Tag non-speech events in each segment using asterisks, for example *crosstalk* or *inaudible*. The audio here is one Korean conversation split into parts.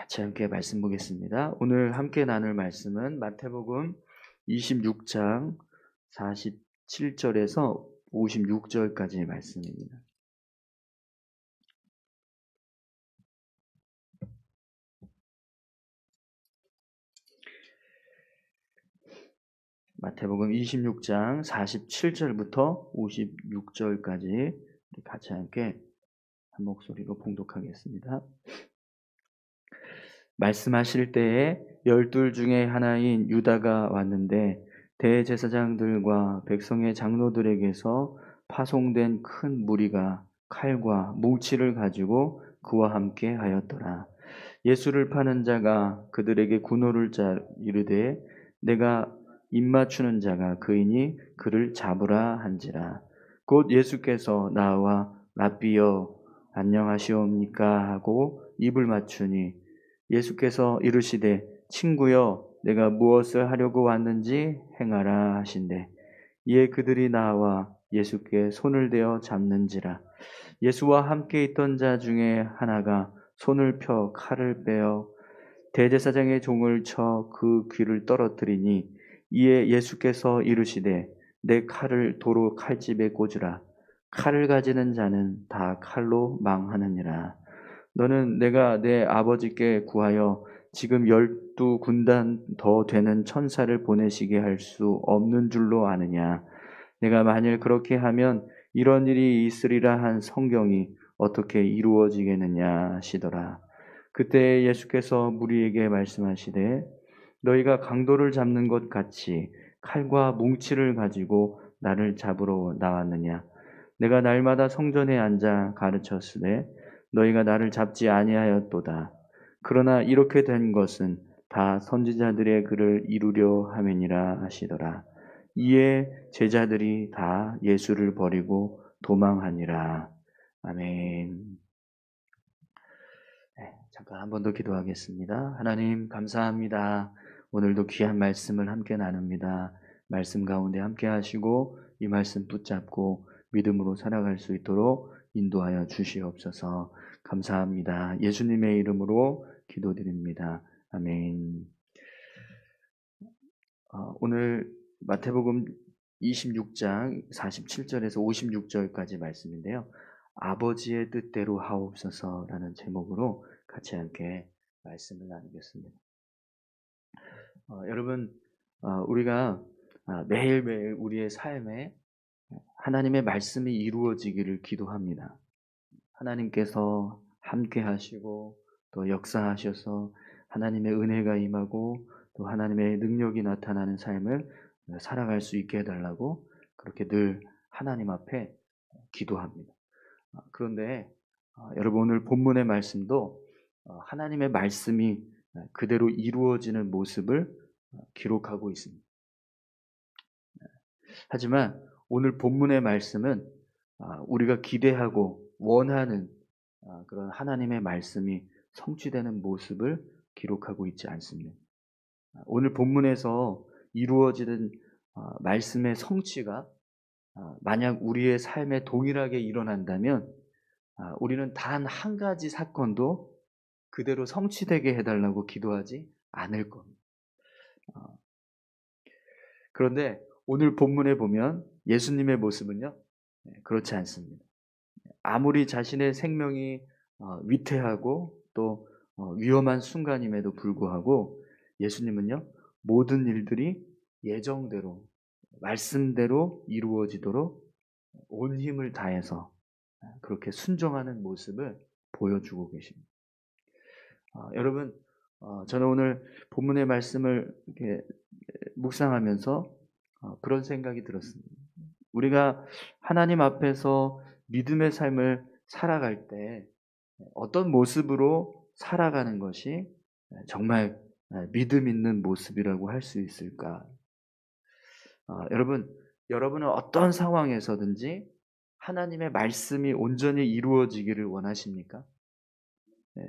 같이 함께 말씀 보겠습니다. 오늘 함께 나눌 말씀은 마태복음 26장 47절에서 56절까지의 말씀입니다. 마태복음 26장 47절부터 56절까지 같이 함께 한 목소리로 봉독하겠습니다. 말씀하실 때에 열둘 중에 하나인 유다가 왔는데 대제사장들과 백성의 장로들에게서 파송된 큰 무리가 칼과 뭉치를 가지고 그와 함께 하였더라. 예수를 파는 자가 그들에게 군호를 짜 이르되 내가 입맞추는 자가 그이니 그를 잡으라 한지라. 곧 예수께서 나와 라비여 안녕하시옵니까 하고 입을 맞추니 예수께서 이르시되 친구여 내가 무엇을 하려고 왔는지 행하라 하신대. 이에 그들이 나와 예수께 손을 대어 잡는지라. 예수와 함께 있던 자 중에 하나가 손을 펴 칼을 빼어 대제사장의 종을 쳐 그 귀를 떨어뜨리니 이에 예수께서 이르시되 내 칼을 도로 칼집에 꽂으라. 칼을 가지는 자는 다 칼로 망하느니라 너는 내가 내 아버지께 구하여 지금 열두 군단 더 되는 천사를 보내시게 할 수 없는 줄로 아느냐? 내가 만일 그렇게 하면 이런 일이 있으리라 한 성경이 어떻게 이루어지겠느냐 하시더라. 그때 예수께서 무리에게 말씀하시되 너희가 강도를 잡는 것 같이 칼과 뭉치를 가지고 나를 잡으러 나왔느냐? 내가 날마다 성전에 앉아 가르쳤으되 너희가 나를 잡지 아니하였도다. 그러나 이렇게 된 것은 다 선지자들의 글을 이루려 함이니라 하시더라. 이에 제자들이 다 예수를 버리고 도망하니라. 아멘. 네, 잠깐 한 번 더 기도하겠습니다. 하나님 감사합니다. 오늘도 귀한 말씀을 함께 나눕니다. 말씀 가운데 함께 하시고 이 말씀 붙잡고 믿음으로 살아갈 수 있도록 인도하여 주시옵소서. 감사합니다. 예수님의 이름으로 기도드립니다. 아멘. 어, 오늘 마태복음 26장 47절에서 56절까지 말씀인데요. 아버지의 뜻대로 하옵소서라는 제목으로 같이 함께 말씀을 나누겠습니다. 어, 여러분, 어, 우리가 아, 매일매일 우리의 삶에 하나님의 말씀이 이루어지기를 기도합니다. 하나님께서 함께 하시고 또 역사하셔서 하나님의 은혜가 임하고 또 하나님의 능력이 나타나는 삶을 살아갈 수 있게 해달라고 그렇게 늘 하나님 앞에 기도합니다. 아, 그런데 아, 여러분 오늘 본문의 말씀도 어, 하나님의 말씀이 그대로 이루어지는 모습을 어, 기록하고 있습니다. 네. 하지만 오늘 본문의 말씀은 아, 우리가 기대하고 원하는 아, 그런 하나님의 말씀이 성취되는 모습을 기록하고 있지 않습니다. 아, 오늘 본문에서 이루어지는 말씀의 성취가 만약 우리의 삶에 동일하게 일어난다면 우리는 단 한 가지 사건도 그대로 성취되게 해달라고 기도하지 않을 겁니다. 그런데 오늘 본문에 보면 예수님의 모습은요, 네, 그렇지 않습니다. 아무리 자신의 생명이 어, 위태하고 또 어, 위험한 순간임에도 불구하고 예수님은요, 모든 일들이 예정대로, 말씀대로 이루어지도록 온 힘을 다해서 그렇게 순종하는 모습을 보여주고 계십니다. 어, 여러분, 어, 저는 오늘 본문의 말씀을 이렇게 묵상하면서 어, 그런 생각이 들었습니다. 우리가 하나님 앞에서 믿음의 삶을 살아갈 때 어떤 모습으로 살아가는 것이 정말 믿음 있는 모습이라고 할 수 있을까? 어, 여러분, 여러분은 어떤 상황에서든지 하나님의 말씀이 온전히 이루어지기를 원하십니까? 네.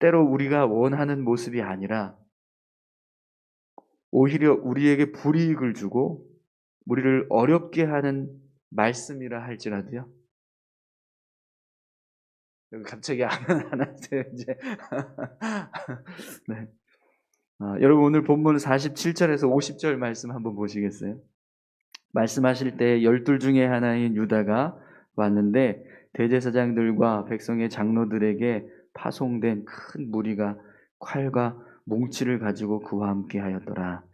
때로 우리가 원하는 모습이 아니라 오히려 우리에게 불이익을 주고 우리를 어렵게 하는 말씀이라 할지라도요. 갑자기 *laughs* 안 하세요, 이제. *laughs* 네. 아, 여러분 오늘 본문 47절에서 50절 말씀 한번 보시겠어요? 말씀하실 때 열둘 중에 하나인 유다가 왔는데 대제사장들과 백성의 장로들에게 파송된 큰 무리가 칼과 몽치를 가지고 그와 함께 하였더라.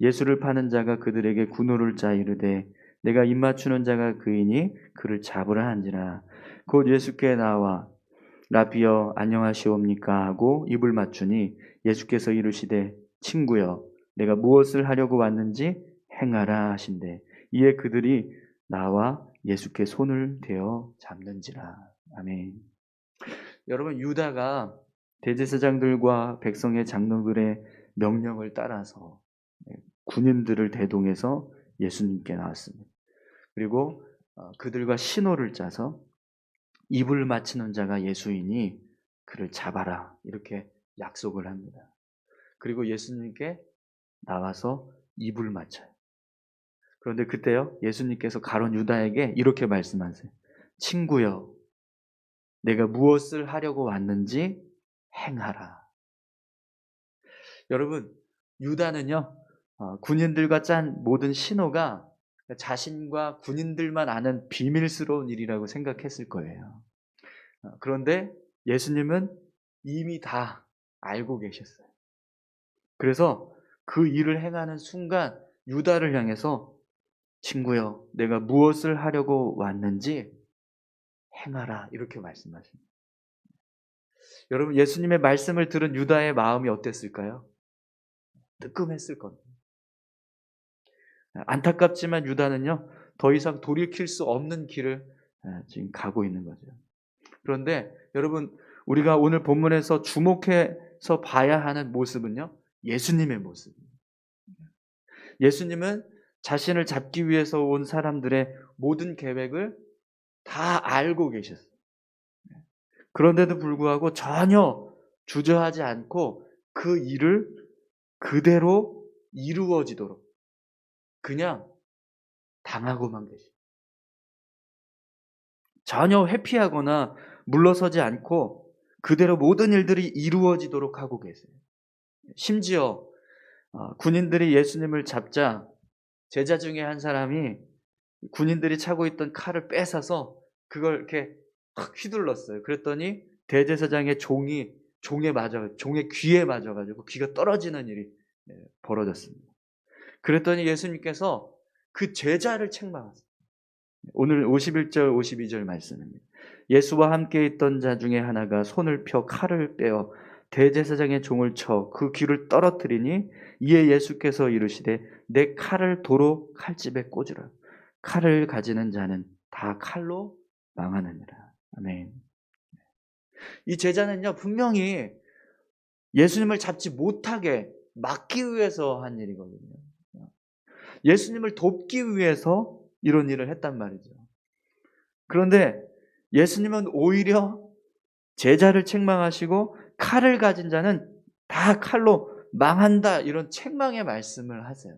예수를 파는 자가 그들에게 군호를 짜 이르되 내가 입맞추는 자가 그이니 그를 잡으라 한지라. 곧 예수께 나와 라비여 안녕하시옵니까? 하고 입을 맞추니 예수께서 이르시되 친구여 내가 무엇을 하려고 왔는지 행하라 하신대. 이에 그들이 나와 예수께 손을 대어 잡는지라. 아멘. 여러분 유다가 대제사장들과 백성의 장로들의 명령을 따라서 군인들을 대동해서 예수님께 나왔습니다 그리고 어, 그들과 신호를 짜서 입을 맞추는 자가 예수이니 그를 잡아라 이렇게 약속을 합니다. 그리고 예수님께 나와서 입을 맞춰요. 그런데 그때요 예수님께서 가론 유다에게 이렇게 말씀하세요. 친구여, 내가 무엇을 하려고 왔는지 행하라. 여러분 유다는요 어, 군인들과 짠 모든 신호가 자신과 군인들만 아는 비밀스러운 일이라고 생각했을 거예요. 어, 그런데 예수님은 이미 다 알고 계셨어요. 그래서 그 일을 행하는 순간 유다를 향해서 친구여, 내가 무엇을 하려고 왔는지 행하라. 이렇게 말씀하십니다. 여러분, 예수님의 말씀을 들은 유다의 마음이 어땠을까요? 뜨끔했을 겁니다. 안타깝지만 유다는요, 더 이상 돌이킬 수 없는 길을 지금 가고 있는 거죠. 그런데 여러분, 우리가 오늘 본문에서 주목해서 봐야 하는 모습은요, 예수님의 모습입니다. 예수님은 자신을 잡기 위해서 온 사람들의 모든 계획을 다 알고 계셨어요. 그런데도 불구하고 전혀 주저하지 않고 그 일을 그대로 이루어지도록 그냥 당하고만 계시. 전혀 회피하거나 물러서지 않고 그대로 모든 일들이 이루어지도록 하고 계세요. 심지어 어, 군인들이 예수님을 잡자 제자 중에 한 사람이 군인들이 차고 있던 칼을 뺏어서 그걸 이렇게 확 휘둘렀어요. 그랬더니 대제사장의 종이 종에 맞아 종의 귀에 맞아가지고 귀가 떨어지는 일이 네, 벌어졌습니다. 그랬더니 예수님께서 그 제자를 책망하세요. 오늘 51절, 52절 말씀입니다. 예수와 함께 있던 자 중에 하나가 손을 펴 칼을 빼어 대제사장의 종을 쳐 그 귀를 떨어뜨리니 이에 예수께서 이르시되 내 칼을 도로 칼집에 꽂으라. 칼을 가지는 자는 다 칼로 망하느니라. 아멘. 이 제자는요, 분명히 예수님을 잡지 못하게 막기 위해서 한 일이거든요. 예수님을 돕기 위해서 이런 일을 했단 말이죠. 그런데 예수님은 오히려 제자를 책망하시고 칼을 가진 자는 다 칼로 망한다 이런 책망의 말씀을 하세요.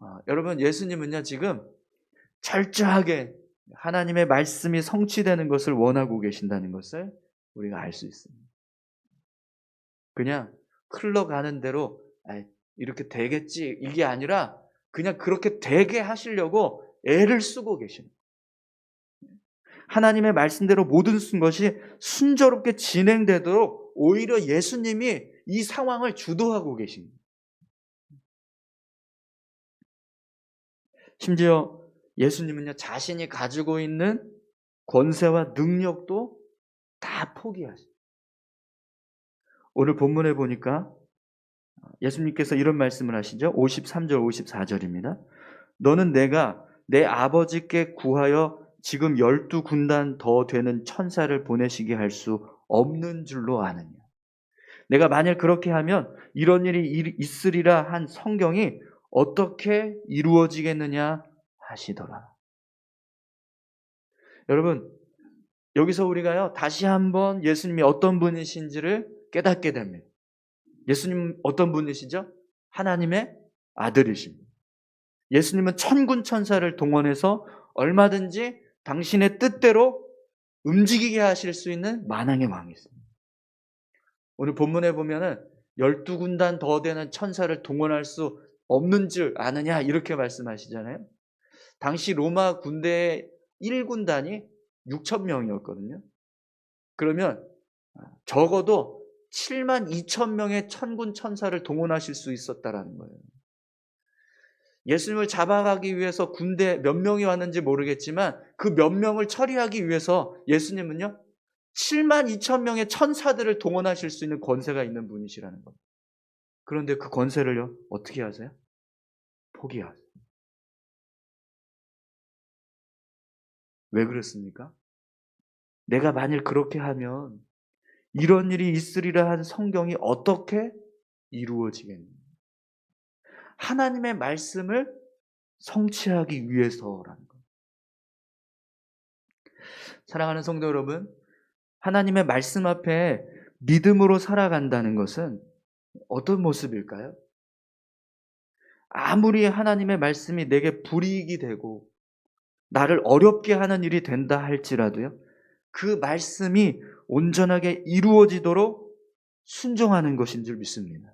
아, 여러분 예수님은요 지금 철저하게 하나님의 말씀이 성취되는 것을 원하고 계신다는 것을 우리가 알 수 있습니다. 그냥 흘러가는 대로 이렇게 되겠지 이게 아니라 그냥 그렇게 되게 하시려고 애를 쓰고 계십니다. 하나님의 말씀대로 모든 것이 순조롭게 진행되도록 오히려 예수님이 이 상황을 주도하고 계십니다. 심지어 예수님은요, 자신이 가지고 있는 권세와 능력도 다 포기하십니다. 오늘 본문에 보니까 예수님께서 이런 말씀을 하시죠. 53절, 54절입니다. 너는 내가 내 아버지께 구하여 지금 열두 군단 더 되는 천사를 보내시게 할 수 없는 줄로 아느냐. 내가 만약 그렇게 하면 이런 일이 있으리라 한 성경이 어떻게 이루어지겠느냐 하시더라. 여러분, 여기서 우리가요, 다시 한번 예수님이 어떤 분이신지를 깨닫게 됩니다. 예수님 어떤 분이시죠? 하나님의 아들이십니다. 예수님은 천군 천사를 동원해서 얼마든지 당신의 뜻대로 움직이게 하실 수 있는 만왕의 왕이 있습니다. 오늘 본문에 보면은 열두 군단 더 되는 천사를 동원할 수 없는 줄 아느냐 이렇게 말씀하시잖아요. 당시 로마 군대의 1군단이 6천 명이었거든요. 그러면 적어도 7만 2천 명의 천군 천사를 동원하실 수 있었다라는 거예요. 예수님을 잡아가기 위해서 군대 몇 명이 왔는지 모르겠지만 그 몇 명을 처리하기 위해서 예수님은요 7만 2천 명의 천사들을 동원하실 수 있는 권세가 있는 분이시라는 겁니다. 그런데 그 권세를요 어떻게 하세요? 포기하세요. 왜 그렇습니까? 내가 만일 그렇게 하면 이런 일이 있으리라 한 성경이 어떻게 이루어지겠느냐? 하나님의 말씀을 성취하기 위해서라는 것. 사랑하는 성도 여러분, 하나님의 말씀 앞에 믿음으로 살아간다는 것은 어떤 모습일까요? 아무리 하나님의 말씀이 내게 불이익이 되고 나를 어렵게 하는 일이 된다 할지라도요, 그 말씀이 온전하게 이루어지도록 순종하는 것인 줄 믿습니다.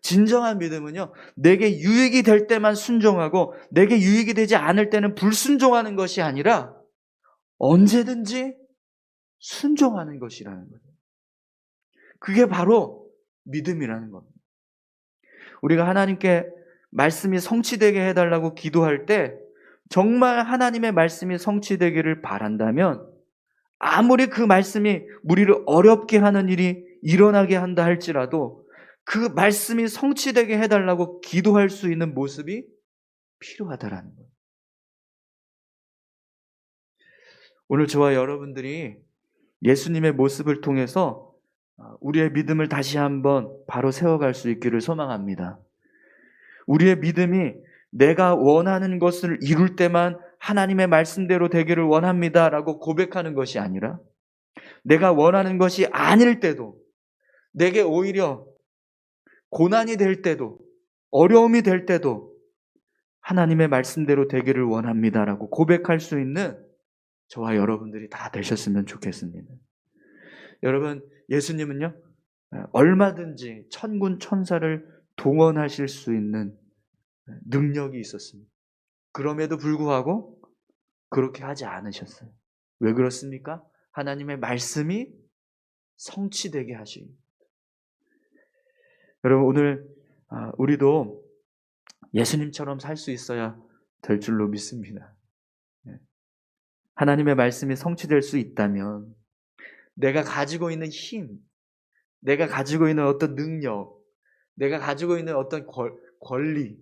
진정한 믿음은요, 내게 유익이 될 때만 순종하고, 내게 유익이 되지 않을 때는 불순종하는 것이 아니라, 언제든지 순종하는 것이라는 거죠. 그게 바로 믿음이라는 겁니다. 우리가 하나님께 말씀이 성취되게 해달라고 기도할 때, 정말 하나님의 말씀이 성취되기를 바란다면, 아무리 그 말씀이 우리를 어렵게 하는 일이 일어나게 한다 할지라도, 그 말씀이 성취되게 해달라고 기도할 수 있는 모습이 필요하다라는 거예요. 오늘 저와 여러분들이 예수님의 모습을 통해서 우리의 믿음을 다시 한번 바로 세워갈 수 있기를 소망합니다. 우리의 믿음이 내가 원하는 것을 이룰 때만 하나님의 말씀대로 되기를 원합니다. 라고 고백하는 것이 아니라 내가 원하는 것이 아닐 때도 내게 오히려 고난이 될 때도 어려움이 될 때도 하나님의 말씀대로 되기를 원합니다 라고 고백할 수 있는 저와 여러분들이 다 되셨으면 좋겠습니다. 여러분, 예수님은요, 얼마든지 천군 천사를 동원하실 수 있는 능력이 있었습니다. 그럼에도 불구하고 그렇게 하지 않으셨어요. 왜 그렇습니까? 하나님의 말씀이 성취되게 하시니. 여러분, 오늘 아, 우리도 예수님처럼 살 수 있어야 될 줄로 믿습니다. 네. 하나님의 말씀이 성취될 수 있다면 내가 가지고 있는 힘, 내가 가지고 있는 어떤 능력, 내가 가지고 있는 어떤 권리,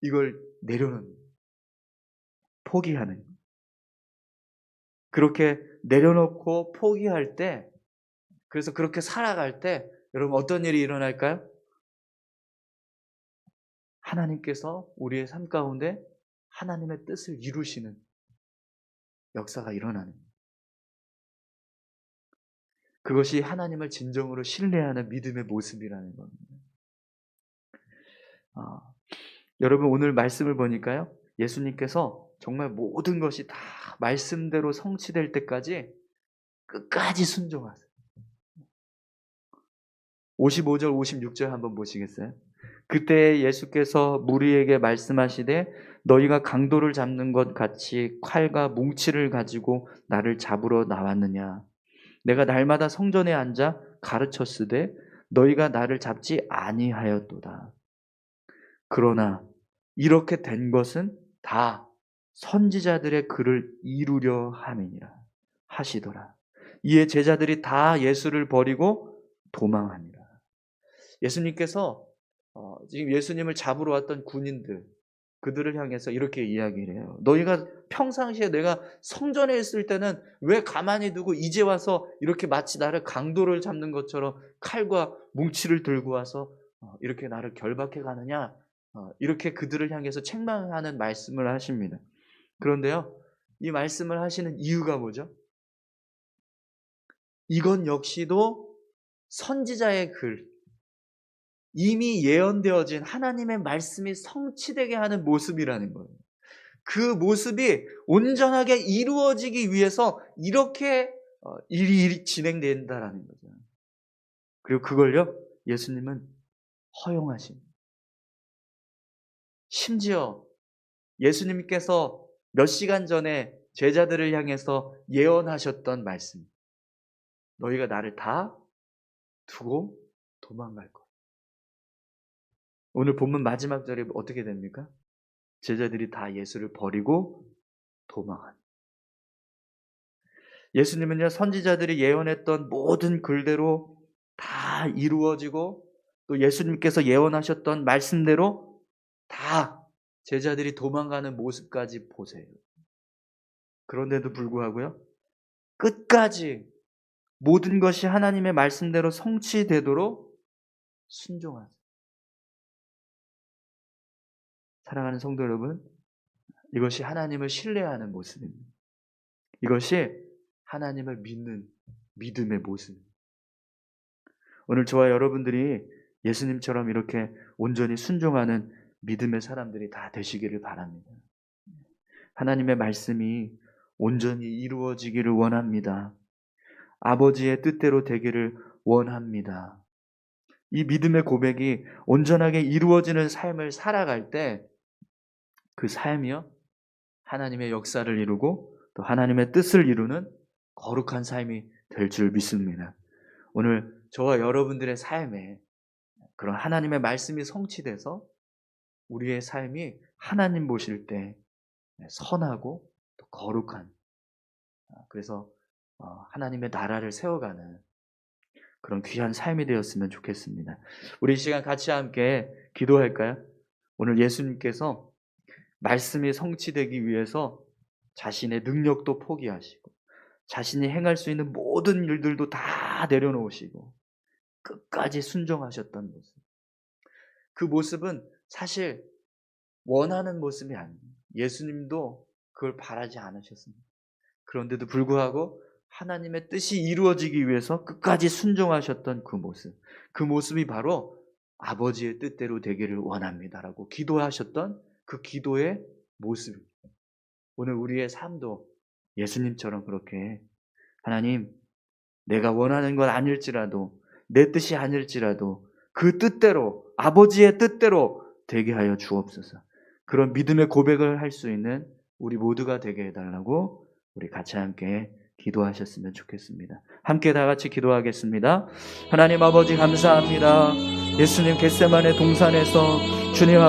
이걸 내려놓는, 포기하는. 그렇게 내려놓고 포기할 때, 그래서 그렇게 살아갈 때, 여러분 어떤 일이 일어날까요? 하나님께서 우리의 삶 가운데 하나님의 뜻을 이루시는 역사가 일어나는 그것이 하나님을 진정으로 신뢰하는 믿음의 모습이라는 겁니다. 아, 여러분 오늘 말씀을 보니까요. 예수님께서 정말 모든 것이 다 말씀대로 성취될 때까지 끝까지 순종하세요. 55절, 56절 한번 보시겠어요? 그때 예수께서 무리에게 말씀하시되 너희가 강도를 잡는 것 같이 칼과 뭉치를 가지고 나를 잡으러 나왔느냐? 내가 날마다 성전에 앉아 가르쳤으되 너희가 나를 잡지 아니하였도다. 그러나 이렇게 된 것은 다 선지자들의 글을 이루려 함이니라 하시더라. 이에 제자들이 다 예수를 버리고 도망하니라. 예수님께서 어, 지금 예수님을 잡으러 왔던 군인들 그들을 향해서 이렇게 이야기를 해요. 너희가 평상시에 내가 성전에 있을 때는 왜 가만히 두고 이제 와서 이렇게 마치 나를 강도를 잡는 것처럼 칼과 뭉치를 들고 와서 어, 이렇게 나를 결박해 가느냐? 어, 이렇게 그들을 향해서 책망하는 말씀을 하십니다. 그런데요, 이 말씀을 하시는 이유가 뭐죠? 이건 역시도 선지자의 글, 이미 예언되어진 하나님의 말씀이 성취되게 하는 모습이라는 거예요. 그 모습이 온전하게 이루어지기 위해서 이렇게 어, 일이, 진행된다라는 거죠. 그리고 그걸요, 예수님은 허용하십니다. 심지어 예수님께서 몇 시간 전에 제자들을 향해서 예언하셨던 말씀. 너희가 나를 다 두고 도망갈 거야. 오늘 본문 마지막 절에 어떻게 됩니까? 제자들이 다 예수를 버리고 도망한. 예수님은요, 선지자들이 예언했던 모든 글대로 다 이루어지고 또 예수님께서 예언하셨던 말씀대로 다 제자들이 도망가는 모습까지 보세요. 그런데도 불구하고요, 끝까지 모든 것이 하나님의 말씀대로 성취되도록 순종하세요. 사랑하는 성도 여러분, 이것이 하나님을 신뢰하는 모습입니다. 이것이 하나님을 믿는 믿음의 모습. 오늘 저와 여러분들이 예수님처럼 이렇게 온전히 순종하는 믿음의 사람들이 다 되시기를 바랍니다. 하나님의 말씀이 온전히 이루어지기를 원합니다. 아버지의 뜻대로 되기를 원합니다. 이 믿음의 고백이 온전하게 이루어지는 삶을 살아갈 때 그 삶이요. 하나님의 역사를 이루고 또 하나님의 뜻을 이루는 거룩한 삶이 될 줄 믿습니다. 오늘 저와 여러분들의 삶에 그런 하나님의 말씀이 성취돼서 우리의 삶이 하나님 보실 때 선하고 또 거룩한 그래서 어, 하나님의 나라를 세워가는 그런 귀한 삶이 되었으면 좋겠습니다. 우리 이 시간 같이 함께 기도할까요? 오늘 예수님께서 말씀이 성취되기 위해서 자신의 능력도 포기하시고 자신이 행할 수 있는 모든 일들도 다 내려놓으시고 끝까지 순종하셨던 모습. 그 모습은 사실 원하는 모습이 아니에요. 예수님도 그걸 바라지 않으셨습니다. 그런데도 불구하고 하나님의 뜻이 이루어지기 위해서 끝까지 순종하셨던 그 모습. 그 모습이 바로 아버지의 뜻대로 되기를 원합니다라고 기도하셨던 그 기도의 모습입니다. 오늘 우리의 삶도 예수님처럼 그렇게 하나님, 내가 원하는 건 아닐지라도 내 뜻이 아닐지라도 그 뜻대로 아버지의 뜻대로 되게 하여 주옵소서. 그런 믿음의 고백을 할 수 있는 우리 모두가 되게 해달라고 우리 같이 함께 기도하셨으면 좋겠습니다. 함께 다 같이 기도하겠습니다. 하나님 아버지 감사합니다. 예수님 겟세만의 동산에서 주님